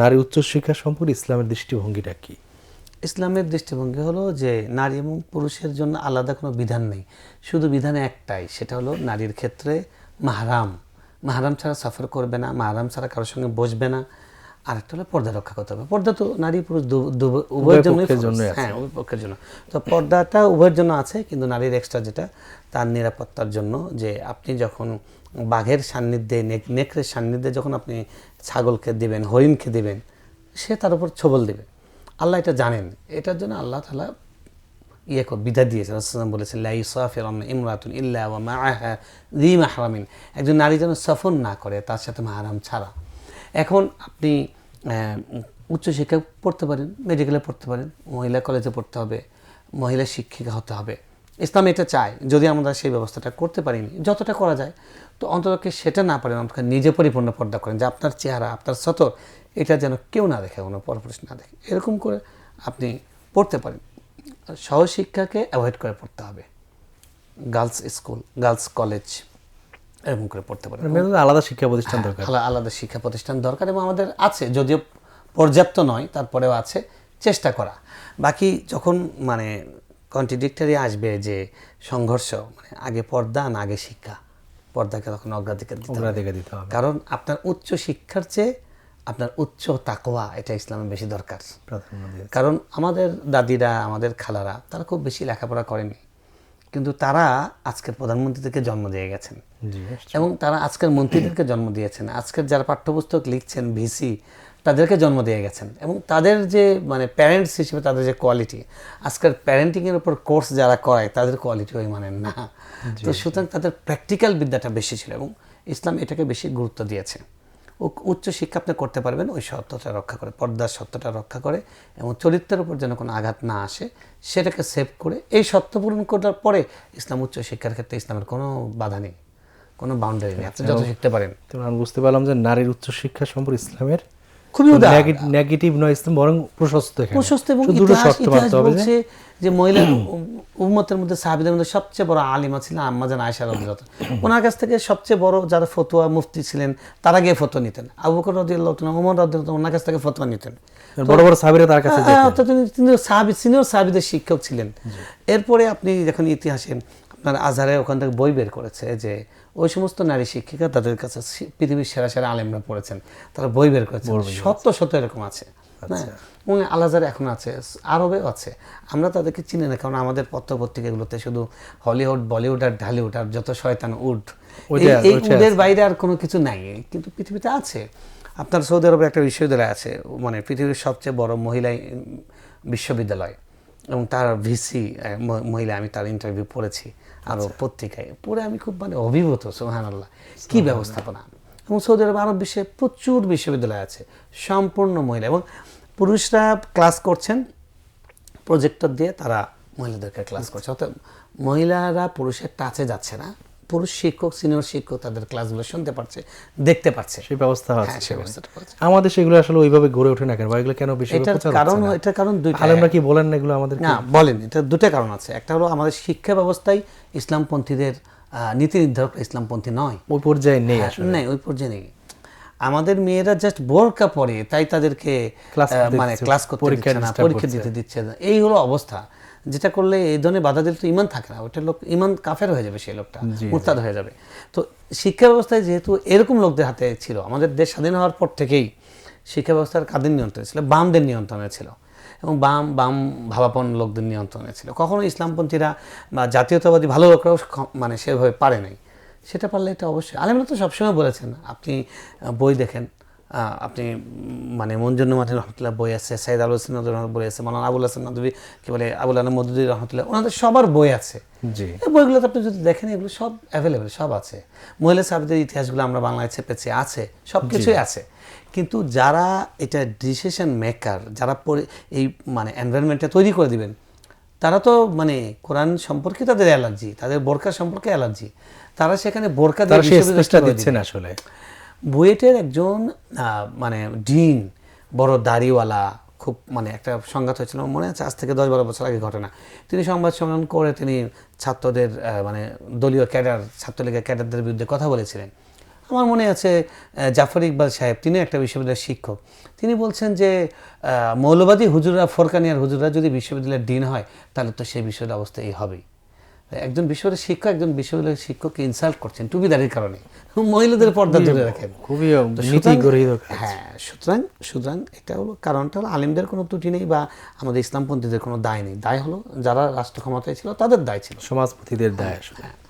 নারী উচ্চশিক্ষা সম্পর্কে ইসলামের দৃষ্টিভঙ্গিটা কি? ইসলামের দৃষ্টিভঙ্গি হলো যে নারী এবং পুরুষের জন্য আলাদা কোনো বিধান নেই। শুধু বিধান একটাই সেটা হলো নারীর ক্ষেত্রে মাহারাম। মাহারাম ছাড়া সফর করবে না মাহারাম ছাড়া কারোর সঙ্গে বসবে না। আর একটা হলো পর্দা রক্ষা করতে হবে। পর্দা তো নারী পুরুষ উভয়ের আছে। হ্যাঁ উভয় পক্ষের জন্য। তো পর্দাটা উভয়ের জন্য আছে কিন্তু নারীর এক্সট্রা যেটা তার নিরাপত্তার জন্য যে আপনি যখন বাঘের সান্নিধ্যে, নেক- নেকড়ের সান্নিধ্যে যখন আপনি ছাগলকে দিবেন, হরিণকে দেবেন, সে তার উপর ছবল দেবে। আল্লাহ এটা জানেন। এটার জন্য আল্লাহ তালা ইয়ে কর বিধা দিয়েছে। রাসূলুল্লাহ বলেছেন, লা ইউসাফির ইমরাতুন ইল্লা যী মাহরামিন। একজন নারী যেন সফর না করে, তার সাথে মাহারাম ছাড়া। এখন আপনি উচ্চশিক্ষা পড়তে পারেন মেডিকেলে পড়তে পারেন, মহিলা কলেজে পড়তে হবে, মহিলা শিক্ষিকা হতে হবে। ইসলাম এটা চায় যদি আমরা সেই ব্যবস্থাটা করতে পারিনি যতটা করা যায়। তো অন্ততকে সেটা না পারেন অন্তত নিজে পরিপূর্ণ পর্দা করেন যে আপনার চেহারা আপনার সতর এটা যেন কেউ না দেখে কোনো পরপুরুষ না দেখে। এরকম করে আপনি পড়তে পারেন। সহশিক্ষাকে অ্যাভয়েড করে পড়তে হবে। গার্লস স্কুল গার্লস কলেজ এরকম করে পড়তে পারেন। আলাদা শিক্ষা প্রতিষ্ঠান দরকার। আলাদা শিক্ষা প্রতিষ্ঠান দরকার এবং আমাদের আছে যদিও পর্যাপ্ত নয় তারপরেও আছে চেষ্টা করা। বাকি যখন মানে কন্ট্রাডিক্টারি আসবে যে সংঘর্ষ মানে আগে পর্দা না আগে শিক্ষা। পর্দাকে তখন অগ্রাধিকার দিতে। অগ্রাধিকার দিতে হবে। কারণ আপনার উচ্চ শিক্ষার চেয়ে আপনার উচ্চ তাকোয়া এটা ইসলামে বেশি দরকার। কারণ আমাদের দাদিরা আমাদের খালারা তারা খুব বেশি লেখাপড়া করেনি। কিন্তু তারা আজকের প্রধানমন্ত্রীদেরকে জন্ম দিয়ে গেছেন। এবং তারা আজকের মন্ত্রীদেরকে জন্ম দিয়েছেন। আজকের যারা পাঠ্যপুস্তক লিখছেন ভিসি তাদেরকে জন্ম দিয়ে গেছেন। এবং তাদের যে মানে প্যারেন্টস হিসেবে তাদের যে কোয়ালিটি আজকের প্যারেন্টিংয়ের উপর কোর্স যারা করায় তাদের কোয়ালিটি ওই মানেন না। তো সুতরাং তাদের প্র্যাকটিক্যাল বিদ্যাটা বেশি ছিল এবং ইসলাম এটাকে বেশি গুরুত্ব দিয়েছে। উচ্চ শিক্ষা আপনি করতে পারবেন ওই সত্যটা রক্ষা করে পর্দার সত্যটা রক্ষা করে এবং চরিত্রের উপর যেন কোনো আঘাত না আসে সেটাকে সেভ করে এই সত্য পূরণ করার পরে ইসলাম উচ্চ শিক্ষার ক্ষেত্রে ইসলামের কোনো বাধা নেই কোনো বাউন্ডারি নেই আপনি যত শিখতে পারেন। আমি বুঝতে পারলাম যে নারীর উচ্চ শিক্ষা সম্পর্কে ইসলামের খুবই নেগেটিভ নয় ইসলাম বরং প্রশস্ত প্রশস্ত এবং ইতিহাস বলছে যে মহিলা উম্মতের মধ্যে সাহাবিদের মধ্যে সবচেয়ে বড় আলিমা ছিলেন আম্মাজান আয়সা তাআলা ওনার কাছ থেকে সবচেয়ে বড় যারা ফতোয়া মুফতি ছিলেন তারা গিয়ে ফতোয়া নিতেন। আবু বকর রাদিয়াল্লাহু ওমর রাদিয়াল্লাহু ওনার কাছ থেকে ফতোয়া নিতেন। বড় বড় সাহাবীরা তার কাছে হ্যাঁ, তিনি তিনি সাহাবি সিনিয়র সাহাবিদের শিক্ষক ছিলেন। এরপরে আপনি যখন ইতিহাসে আপনার আজহারে ওখান থেকে বই বের করেছে যে ওই সমস্ত নারী শিক্ষিকা তাদের কাছে পৃথিবীর সেরা সেরা আলেমরা পড়েছেন। তারা বই বের করেছেন। সত্য সত্য এরকম আছে। হ্যাঁ? এবং আলাজার এখন আছে আরবেও আছে। আমরা তাদেরকে চিনি না কারণ আমাদের পত্র পত্রিকাগুলোতে শুধু হলিউড বলিউড আর ঢালিউড আর যত শয়তান উড এই উডের বাইরে আর কোনো কিছু নাই। কিন্তু পৃথিবীতে আছে। আপনার সৌদি আরবে একটা বিশ্ববিদ্যালয় আছে মানে পৃথিবীর সবচেয়ে বড় মহিলা বিশ্ববিদ্যালয়। এবং তার ভিসি মহিলা আমি তার ইন্টারভিউ পড়েছি। আরও পত্রিকায়। পড়ে আমি খুব মানে অভিভূত সোহান আল্লাহ কী ব্যবস্থাপনা? এবং সৌদি আরব আরব বিশ্বে প্রচুর বিশ্ববিদ্যালয় আছে সম্পূর্ণ মহিলা। এবং পুরুষরা ক্লাস করছেন প্রজেক্টর দিয়ে তারা মহিলাদেরকে ক্লাস করছে। অর্থাৎ মহিলারা পুরুষের টাচে যাচ্ছে না। পুরুষ শিক্ষক সিনিয়র শিক্ষক তাদের ক্লাসগুলো শুনতে পারছে দেখতে পারছে। সেই ব্যবস্থা আছে হ্যাঁ সেই ব্যবস্থাটা। আমাদের সেগুলো আসলে ওইভাবে গড়ে ওঠে না কেন বা এগুলো কেন বেশি এটার কারণ এটার কারণ দুইটা আলেমরা কি বলেন না এগুলো আমাদের না বলেন এটা দুটো কারণ আছে। একটা হলো আমাদের শিক্ষা ব্যবস্থায় ইসলামপন্থীদের নীতি নির্ধারক ইসলামপন্থী নয়। ওই পর্যায়ে নেই আসলে। নেই ওই পর্যায়ে নেই। আমাদের মেয়েরা জাস্ট বোরকা পরে তাই তাদেরকে মানে ক্লাস করতে পরীক্ষা দিচ্ছে না পরীক্ষা দিতে দিচ্ছে না। এই হলো অবস্থা। যেটা করলে এই ধরনের বাধা দিলে তো ইমান থাকে না ওটা লোক ইমান কাফের হয়ে যাবে সেই লোকটা মুরতাদ হয়ে যাবে। তো শিক্ষা ব্যবস্থায় যেহেতু এরকম লোকদের হাতে ছিল আমাদের দেশ স্বাধীন হওয়ার পর থেকেই শিক্ষা ব্যবস্থার কাদের নিয়ন্ত্রণে ছিল? বামদের নিয়ন্ত্রণে ছিল। এবং বাম বাম ভাবাপন লোকদের নিয়ন্ত্রণে ছিল। কখনো ইসলামপন্থীরা বা জাতীয়তাবাদী ভালো লোকরাও মানে সেভাবে পারে নাই। সেটা পারলে এটা অবশ্যই আলেমরা তো সবসময় বলেছেন আপনি বই দেখেন আপনি মানে মঞ্জুর মাঠে রহমতুল্লাহ বই আছে সাইদ আল হোসেন বই আছে মালানা আবুল হাসান নদী কি বলে আবুল আলম মদুদি রহমতুল্লাহ ওনাদের সবার বই আছে। জি। এই বইগুলোতে আপনি যদি দেখেন এগুলো সব অ্যাভেলেবেল সব আছে। মহিলা সাহাবিদের ইতিহাসগুলো আমরা বাংলায় চেপেছি আছে সব কিছুই আছে। কিন্তু যারা এটা ডিসিশন মেকার যারা এই মানে এনভায়রনমেন্টটা তৈরি করে দিবেন তারা তো মানে কোরআন সম্পর্কে তাদের অ্যালার্জি তাদের বোরকা সম্পর্কে অ্যালার্জি তারা সেখানে বোরকা। দিচ্ছেন আসলে। বুয়েটের একজন মানে ডিন, বড় দাড়িওয়ালা, খুব মানে একটা সংঘাত হয়েছিল, মনে আছে আজ থেকে দশ বারো বছর আগে ঘটনা। তিনি সংবাদ সম্মেলন করে তিনি ছাত্রদের মানে দলীয় ক্যাডার, ছাত্রলীগের ক্যাডারদের বিরুদ্ধে কথা বলেছিলেন। আমার মনে আছে জাফর ইকবাল সাহেব, তিনি একটা বিশ্ববিদ্যালয়ের শিক্ষক। তিনি বলছেন যে মৌলবাদী হুজুরা ফোরকানিয়ার হুজুরা যদি বিশ্ববিদ্যালয়ের ডিন হয়, তাহলে তো সেই বিশ্ববিদ্যালয়ের অবস্থা এই হবেই। একজন বিশ্ববিদ্যালয়ের শিক্ষক একজন বিশ্ববিদ্যালয়ের শিক্ষককে ইনসাল্ট করছেন টুপিদারির কারণে। মহিলাদের পর্দা ধরে রাখেন। খুবই। হ্যাঁ সুতরাং সুতরাং এটা হলো কারণটা হলো আলিমদের কোনো ত্রুটি নেই বা আমাদের ইসলামপন্থীদের কোনো দায় নেই। দায় হলো যারা রাষ্ট্র ক্ষমতায় ছিল তাদের দায় ছিল। সমাজপতিদের দায় আসলে।